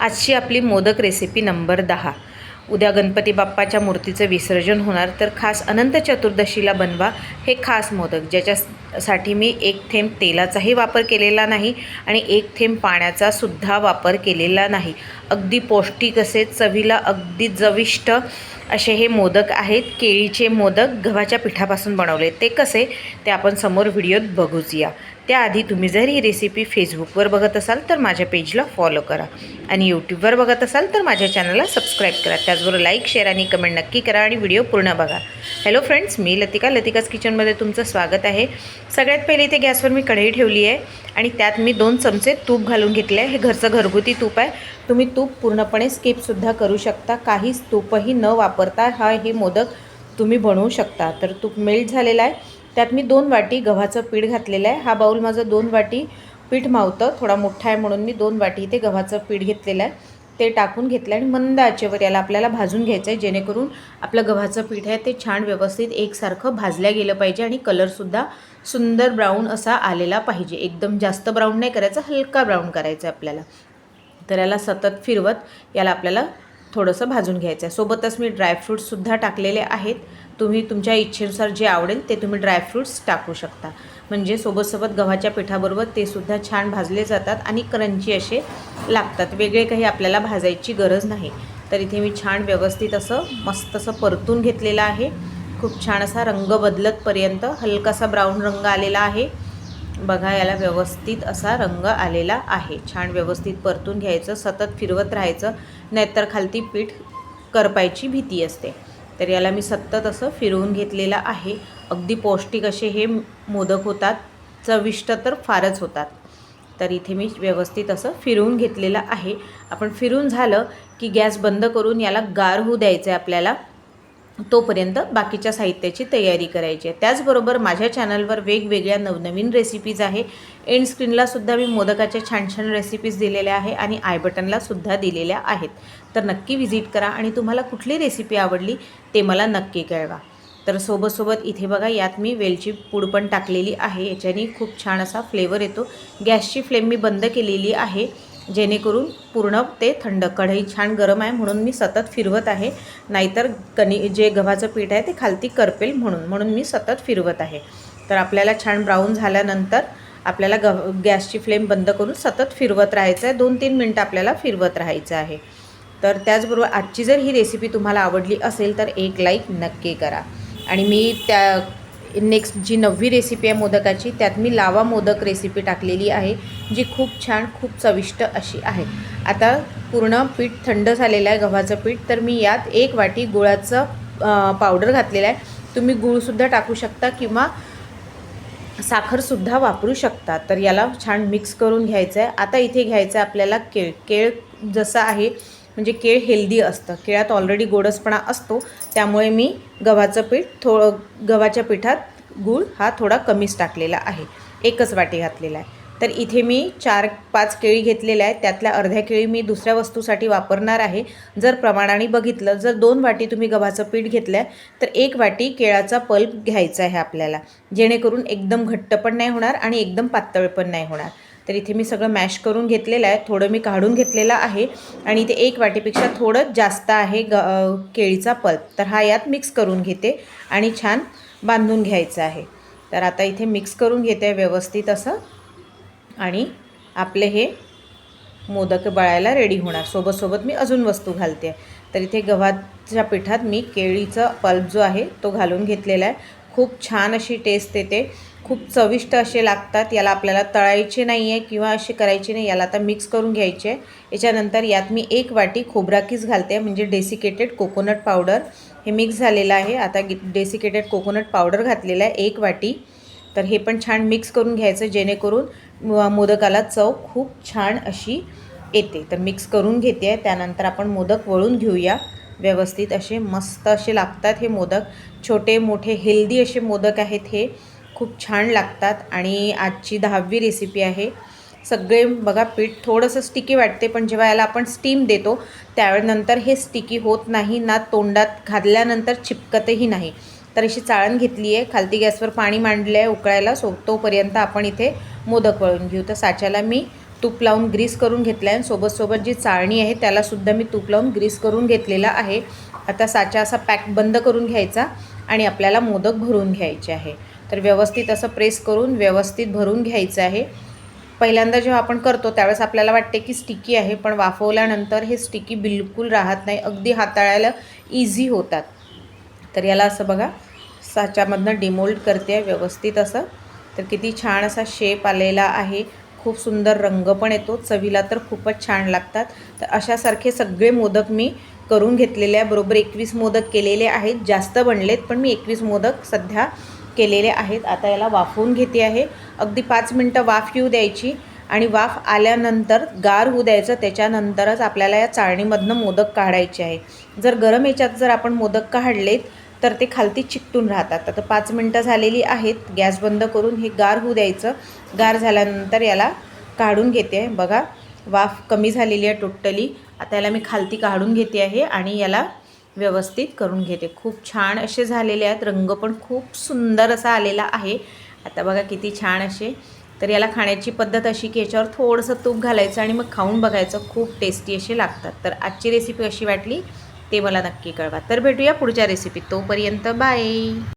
आजची आपली modak recipe number दहा. उद्या गणपती बाप्पाच्या मूर्तीचं विसर्जन होणार तर खास अनंत चतुर्दशीला बनवा हे खास मोदक ज्याच्यासाठी मी एक थेंब तेलाचाही वापर केलेला नाही आणि एक थेंब पाण्याचा सुद्धा वापर केलेला नाही. अगदी पौष्टिक असे चवीला अगदी चविष्ट असे हे मोदक आहेत केळीचे मोदक गव्हाच्या पिठापासून बनवले. ते कसे? ते आपण समोर व्हिडिओत बघूच या. त्याआधी तुम्ही जर ही रेसिपी फेसबुकवर बघत असाल तर माझ्या पेजला फॉलो करा. आणि यूट्यूबवर बघत असाल तर माझ्या चॅनलला सबस्क्राईब करा. त्याचबरोबर लाईक शेअर आणि कमेंट नक्की करा आणि व्हिडिओ पूर्ण बघा. हॅलो फ्रेंड्स मी लतिका. लतिकाच किचनमध्ये तुमचं स्वागत आहे. सगळ्यात पहिले इथे गॅसवर मी कढई ठेवली आहे आणि त्यात मी दोन चमचे तूप घालून घेतले आहे. हे घरचं घरगुती तूप आहे. तुम्ही तूप पूर्णपणे स्किपसुद्धा करू शकता. काहीच तूपही न वापरता हा हे मोदक तुम्ही बनवू शकता. तर तूप मेल्ट झालेला आहे. त्यात मी दोन वाटी गव्हाचं पीठ घातलेलं आहे. हा बाऊल माझं दोन वाटी पीठ मावतं. थोडा मोठा आहे म्हणून मी दोन वाटी इथे गव्हाचं पीठ घेतलेलं आहे. ते टाकून घेतलं आणि मंद आचेवर याला आपल्याला भाजून घ्यायचं आहे जेणेकरून आपलं गव्हाचं पीठ आहे ते छान व्यवस्थित एकसारखं भाजल्या गेलं पाहिजे आणि कलरसुद्धा सुंदर ब्राऊन असा आलेला पाहिजे. एकदम जास्त ब्राऊन नाही करायचं हलका ब्राऊन करायचं आहे आपल्याला. तर याला सतत फिरवत याला आपल्याला थोडंसं भाजून घ्यायचं आहे सोबतच मी ड्रायफ्रूट्ससुद्धा टाकलेले आहेत. तुम्ही तुमच्या इच्छेनुसार जे आवडेल ते तुम्ही ड्रायफ्रूट्स टाकू शकता. म्हणजे सोबतसोबत गव्हाच्या पिठाबरोबर ते सुद्धा छान भाजले जातात आणि क्रंची असे लागतात. वेगळे काही आपल्याला भाजायची गरज नाही. तर इथे मी छान व्यवस्थित असं मस्त असं परतून घेतलेलं आहे. खूप छान असा रंग बदलतपर्यंत हलकासा ब्राऊन रंग आलेला आहे. बघा याला व्यवस्थित असा रंग आलेला आहे. छान व्यवस्थित परतून घ्यायचं सतत फिरवत राहायचं. नाहीतर खालती पीठ करपायची भीती असते. तर याला मी सतत असं फिरवून घेतलेलं आहे. अगदी पौष्टिक असे हे मोदक होतात. चविष्ट तर फारच होतात. तर इथे मी व्यवस्थित असं फिरवून घेतलेलं आहे. आपण फिरून झालं की गॅस बंद करून याला गार होऊ द्यायचं आहे आपल्याला. तोपर्यंत बाकीच्या साहित्याची तयारी करायची आहे. त्याचबरोबर माझ्या चॅनलवर वेगवेगळ्या नवनवीन रेसिपीज आहे. एंड स्क्रीनला सुद्धा मी मोदकाच्या छान छान रेसिपीज दिलेल्या आहे आणि आय बटनलासुद्धा दिलेल्या आहेत. तर नक्की व्हिजिट करा आणि तुम्हाला कुठली रेसिपी आवडली ते मला नक्की कळवा. तर सोबतसोबत इथे बघा यात मी वेलची पूड पण टाकलेली आहे. याच्याने खूप छान असा फ्लेवर येतो. गॅसची फ्लेम मी बंद केलेली आहे. जेणेकरून पूर्ण ते थंड कढई छान गरम आहे म्हणून मी सतत फिरवत आहे. नाहीतर कणी जे गव्हाचं पीठ आहे ते खालती करपेल म्हणून म्हणून मी सतत फिरवत आहे. तर आपल्याला छान ब्राऊन झाल्यानंतर आपल्याला गव गॅसची फ्लेम बंद करून सतत फिरवत राहायचं आहे. दोन तीन मिनटं आपल्याला फिरवत राहायचं आहे. तर त्याचबरोबर आजची जर ही रेसिपी तुम्हाला आवडली असेल तर एक लाईक नक्की करा. आणि मी त्या नेक्स्ट जी नववी रेसिपी आहे मोदकाची त्यात मी लावा मोदक रेसिपी टाकलेली आहे जी खूप छान खूप चविष्ट अशी आहे. आता पूर्ण पीठ थंड झालेलं आहे गव्हाचं पीठ तर मी यात एक वाटी गुळाचं पावडर घातलेलं आहे. तुम्ही गूळसुद्धा टाकू शकता किंवा साखरसुद्धा वापरू शकता. तर याला छान मिक्स करून घ्यायचं आहे. आता इथे घ्यायचं आहे आपल्याला केळ केळ जसं आहे म्हणजे केळ हेल्दी असतं. केळात ऑलरेडी गोडसपणा असतो. त्यामुळे मी गव्हाचं पीठ थो गव्हाच्या पिठात गूळ हा थोडा कमीच टाकलेला आहे. एकच वाटी घातलेला आहे. तर इथे मी चार पाच केळी घेतलेल्या आहेत. त्यातल्या अर्ध्या केळी मी दुसऱ्या वस्तूसाठी वापरणार आहे. जर प्रमाणाने बघितलं जर दोन वाटी तुम्ही गव्हाचं पीठ घेतलं आहे तर एक वाटी केळाचा पल्प घ्यायचा आहे आपल्याला. जेणेकरून एकदम घट्ट पण नाही होणार आणि एकदम पातळ पण नाही होणार. तर इथे मी सगळं मॅश करून घेतलेलं आहे. थोडं मी काढून घेतलेलं आहे. आणि इथे एक वाटीपेक्षा थोडं जास्त आहे ग केळीचा पल्प. तर हा यात मिक्स करून घेते आणि छान बांधून घ्यायचं आहे. तर आता इथे मिक्स करून घेते व्यवस्थित असं. आणि आपले हे मोदक बळायला रेडी होणार. सोबत सोबत मी अजून वस्तू घालते. तर इथे गव्हाच्या पिठात मी केळीचा पल्प जो आहे तो घालून घेतलेला आहे. खूप छान अशी टेस्ट येते. खूप चविष्ट असे लागतात याला आपल्याला तळायचे नाही आहे किंवा असे करायचे नाही याला आता मिक्स करून घ्यायचे. आहे याच्यानंतर यात मी एक वाटी खोबराकीस घालते म्हणजे डेसिकेटेड कोकोनट पावडर हे मिक्स झालेलं आहे. आता डेसिकेटेड कोकोनट पावडर घातलेलं आहे एक वाटी. तर हे पण छान मिक्स करून घ्यायचं जेणेकरून मोदकाला चव खूप छान अशी येते. तर मिक्स करून घेते. आहे त्यानंतर आपण मोदक वळून घेऊया. व्यवस्थित असे मस्त असे लागतात हे मोदक. छोटे मोठे हेल्दी असे मोदक आहेत हे. खूप छान लागतात आणि आजची दहावी रेसिपी आहे. सगळे बघा पीठ थोडंसं स्टिकी वाटते पण जेव्हा याला आपण स्टीम देतो त्यावेळेनंतर हे स्टिकी होत नाही ना तोंडात घातल्यानंतर चिपकतही नाही. तर अशी चाळण घेतली आहे खालती गॅसवर पाणी मांडलं आहे उकळायला सो तोपर्यंत आपण इथे मोदक वळून घेऊ. तर साच्याला मी तूप लावून ग्रीस करून घेतला आहे आणि सोबत सोबत जी चाळणी आहे त्यालासुद्धा मी तूप लावून ग्रीस करून घेतलेला आहे. आता साचा असा पॅक बंद करून घ्यायचा आणि आपल्याला मोदक भरून घ्यायचे आहे. तर व्यवस्थित असं प्रेस करून व्यवस्थित भरून घ्यायचं आहे. पहिल्यांदा जेव्हा आपण करतो त्यावेळेस आपल्याला वाटते की स्टिकी आहे पण वाफवल्यानंतर हे स्टिकी बिलकुल राहत नाही. अगदी हाताळायला इझी होतात. तर याला असं बघा साच्यामधनं डिमोल्ड करते आहे व्यवस्थित असं. तर किती छान असा शेप आलेला आहे. खूप सुंदर रंग पण येतो. चवीला तर खूपच छान लागतात. तर अशासारखे सगळे मोदक मी करून घेतलेले आहे. बरोबर एकवीस मोदक केलेले आहेत. जास्त बनलेत पण मी एकवीस मोदक सध्या केलेले आहेत. आता याला वाफवून घेते आहे. अगदी पाच मिनटं वाफ येऊ द्यायची आणि वाफ आल्यानंतर गार होऊ द्यायचं. त्याच्यानंतरच आपल्याला या चाळणीमधनं मोदक काढायचे आहे. जर गरम याच्यात जर आपण मोदक काढलेत तर ते खालती चिकटून राहतात. आता पाच मिनटं झालेली आहेत. गॅस बंद करून हे गार होऊ द्यायचं. गार झाल्यानंतर याला काढून घेते आहे. बघा वाफ कमी झालेली आहे टोटली. आता याला मी खालती काढून घेते आहे आणि याला व्यवस्थित करून घेते. खूप छान असे झालेले आहेत. रंग पण खूप सुंदर असा आलेला आहे. आता बघा किती छान असे. तर याला खाण्याची पद्धत अशी की याच्यावर थोडंसं तूप घालायचं आणि मग खाऊन बघायचं. खूप टेस्टी असे लागतात. तर आजची रेसिपी कशी वाटली ते मला नक्की कळवा. तर भेटूया पुढच्या रेसिपीत तोपर्यंत बाय